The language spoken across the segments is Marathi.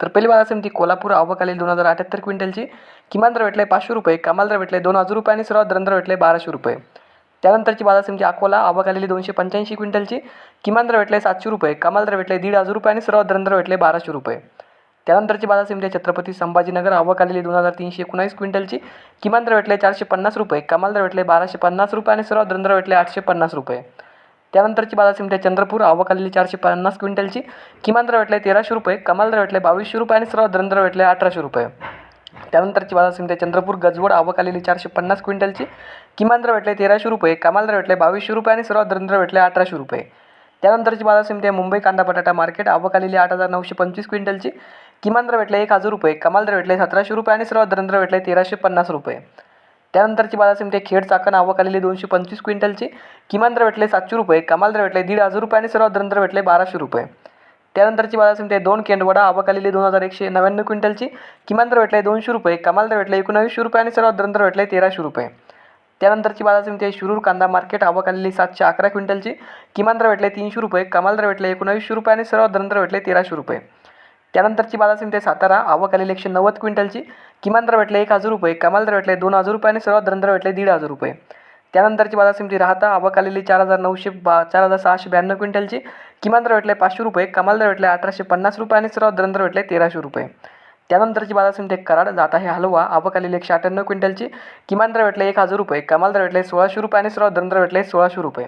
तर पहिली बाजार समिती कोल्हापूर आवकालील दोन हजार अठ्याहत्तर क्विंटलची. किमान दर भेटले पाचशे रुपये कमाल दर भेटले दोन हजार रुपये आणि सर्वात दर भेटले बाराशे रुपये. त्यानंतरची बाजार समिती अकोला आवकालेली दोनशे पंच्याऐंशी क्विंटलची. किमान दर भेटले सातशे रुपये कमाल दर भेटले दीड हजार रुपये आणि सर्वात दर भेटले बाराशे रुपये. त्यानंतरची बाजार समिती छत्रपती संभाजीनगर आवकालेली दोन हजार तीनशे एकोणावीस क्विंटलची. किमान दर भेटले चारशे पन्नास रुपये कमाल दर भेटले बाराशे पन्नास रुपये आणि सर्वात दर भेटले आठशे पन्नास रुपये. त्यानंतरची बाजार समिती चंद्रपूर आवक आलेली चारशे पन्नास क्विंटलची. किमान दर भेटले तेराशे रुपये कमाल दर भेटले बावीसशे रुपये आणि सर्व दर भेटले अठराशे रुपये. त्यानंतरची बाजार समिती चंद्रपूर गजवड आवक आलेली चारशे पन्नास क्विंटलची. किमान दर भेटले तेराशे रुपये कमाल दर भेटले बावीसशे रुपये आणि सर्व दर भेटले अठराशे रुपये. त्यानंतरची बाजार समिती आहे मुंबई कांदा बटाटा मार्केट आवक आलेली आठ हजार नऊशे पंचवीस क्विंटलची. किमान दर भेटले एक हजार रुपये कमाल दर भेटले सतराशे रुपये आणि सर्व दर भेटले तेराशे पन्नास रुपये. त्यानंतरची बाजार समिती खेड चाकण आवक आलेली दोनशे पंचवीस क्विंटलची. किमान दर भेटले सातशे रुपये कमाल दर भेटले दीड हजार रुपये आणि सर्वात दर भेटले बाराशे रुपये. त्यानंतरची बाजार समिती दोन केंडवडा आवक आलेली दोन हजार एकशे नव्याण्णव क्विंटलची. किमान दर भेटले दोनशे रुपये कमाल दर भेटले एकोणावीसशे रुपये आणि सर्वात दर भेटले तेराशे रुपये. त्यानंतरची बाजार समिती आहे शिरूर कांदा मार्केट आवक आलेली सातशे अकरा क्विंटलची. किमान दर भेटले तीनशे रुपये कमाल दर भेटले एकोणावीसशे रुपये आणि सर्वात दर भेटले तेराशे रुपये. त्यानंतरची बाजार समिती सातारा. आवक आलेली एकशे नव्वद क्विंटलची. किमान दर भेटले एक हजार रुपये. कमाल दर भेटले दोन हजार रुपये आणि सर्वात दर भेटले दीड हजार रुपये. त्यानंतरची बाजार समिती राहता आवक आलेली चार हजार नऊशे बा चार हजार सहाशे ब्याण्णव क्विंटलची. किमान दर भेटले पाचशे रुपये. कमाल दर भेटले अठराशे पन्नास रुपये आणि सर्वात दर भेटले तेराशे रुपये. त्यानंतरची बाजार समिती आहे कराड जात आहे हलवा. आवक आलेली एकशे अठ्ठ्याण्णव क्विंटलची. किमान दर भेटले एक हजार रुपये. कमाल दर भेटले सोळाशे रुपये आणि सर्वात दर भेटले सोळाशे रुपये.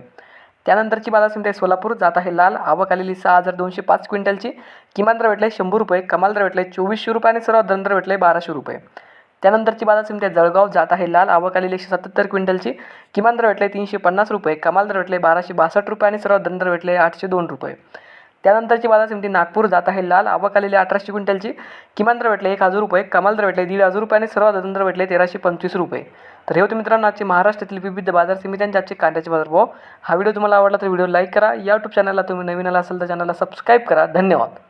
त्यानंतरची बाजार समिती आहे सोलापूर जात आहे लाल. आवक आलेली सहा हजार दोनशे पाच क्विंटलची. किमान दर भेटले शंभर रुपये कमाल दर भेटले चोवीसशे रुपये आणि सर्वात दर भेटले बाराशे रुपये. त्यानंतरची बाजार समिती आहे जळगाव जात आहे लाल. आवक आलेली एकशे सत्तर क्विंटलची. किमान दर भेटले तीनशे पन्नास रुपये कमाल दर भेटले बाराशे बासष्ट रुपये आणि सर्वात दर भेटले आठशे दोन रुपये. त्यानंतरची बाजार समिती नागपूर जात आहे. लाल आवक आलेली अठराशे क्विंटलची. किमान दर भेटले एक हजार रुपये कमाल दर भेटले दीड हजार रुपये आणि सर्वात दर भेटले तेराशे पंचवीस रुपये. तर हे होते मित्रांनो आजचे महाराष्ट्रातील विविध बाजार समित्यांचे आजचे कांद्याचे बाजारभाव हा व्हिडिओ तुम्हाला आवडला तर व्हिडिओ लाईक करा. या यूट्यूब चॅनलला तुम्ही नवीन आला असेल तर चॅनलला सबस्क्राईब करा. धन्यवाद.